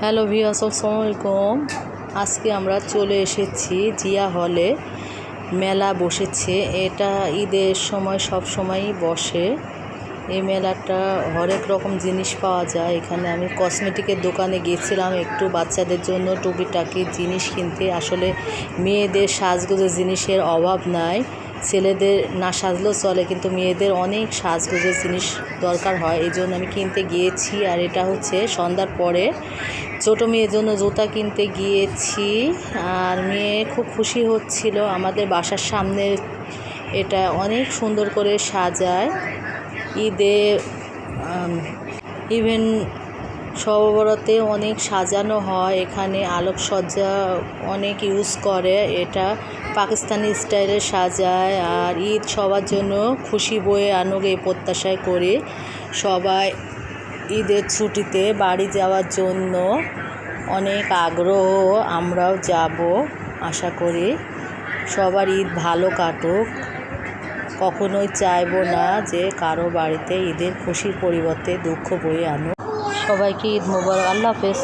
Hello ভিয়াস আলাইকুম। আজকে আমরা চলে এসেছি জিয়া হলে। মেলা বসেছে। এটা ঈদের সময় সব সময়ই বসে। এই মেলাটা হরেক রকম জিনিস পাওয়া যায়। এখানে আমি কসমেটিকের দোকানে গিয়েছিলাম একটু বাচ্চাদের জন্য টুকিটাকি জিনিস কিনতে। আসলে মেয়েদের সাজগোজের জিনিসের অভাব নাই। ছেলেদের না সাজলেও চলে, কিন্তু মেয়েদের অনেক সাজগোজের জিনিস দরকার হয়। এই জন্য আমি কিনতে গিয়েছি, আর এটা হচ্ছে সন্ধ্যার পরে। ছোটো মেয়ের জন্য জুতা কিনতে গিয়েছি, আর মেয়ে খুব খুশি হচ্ছিল। আমাদের বাসার সামনে এটা অনেক সুন্দর করে সাজায়। ঈদে ইভেন সববরতে অনেক সাজানো হয়। এখানে আলোকসজ্জা অনেক ইউজ করে। এটা পাকিস্তানি স্টাইলে সাজায় আর ঈদ সবার জন্য খুশি বয়ে আনুক এই প্রত্যাশায় করে। সবাই ঈদের ছুটিতে বাড়ি যাওয়ার জন্য অনেক আগ্রহ। আমরাও যাব, আশা করি সবার ঈদ ভালো কাটুক। কখনোই চাইব না যে কারও বাড়িতে ঈদের খুশির পরিবর্তে দুঃখ বয়ে আনুক। সবাইকে ঈদ মোবারক আল্লাহ হাফেজ।